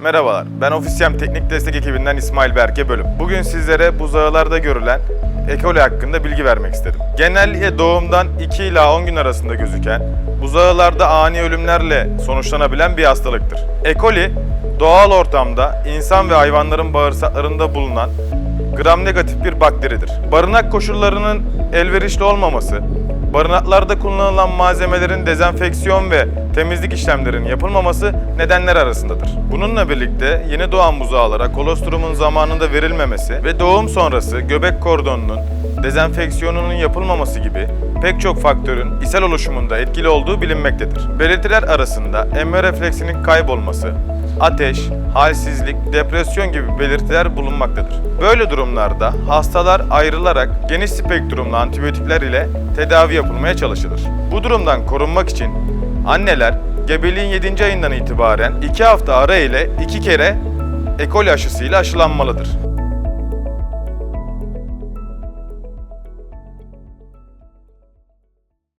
Merhabalar, ben Ofisyem Teknik Destek ekibinden İsmail Berke Bölüm. Bugün sizlere buzağılarda görülen E. coli hakkında bilgi vermek istedim. Genellikle doğumdan 2 ila 10 gün arasında gözüken, buzağılarda ani ölümlerle sonuçlanabilen bir hastalıktır. E. coli, doğal ortamda insan ve hayvanların bağırsaklarında bulunan gram negatif bir bakteridir. Barınak koşullarının elverişli olmaması, barınaklarda kullanılan malzemelerin dezenfeksiyon ve temizlik işlemlerinin yapılmaması nedenler arasındadır. Bununla birlikte yeni doğan buzağlara kolostrumun zamanında verilmemesi ve doğum sonrası göbek kordonunun dezenfeksiyonunun yapılmaması gibi pek çok faktörün ishal oluşumunda etkili olduğu bilinmektedir. Belirtiler arasında emme refleksinin kaybolması, ateş, halsizlik, depresyon gibi belirtiler bulunmaktadır. Böyle durumlarda hastalar ayrılarak geniş spektrumlu antibiyotikler ile tedavi yapılmaya çalışılır. Bu durumdan korunmak için anneler gebeliğin 7. ayından itibaren 2 hafta ara ile 2 kere E. coli aşısıyla aşılanmalıdır.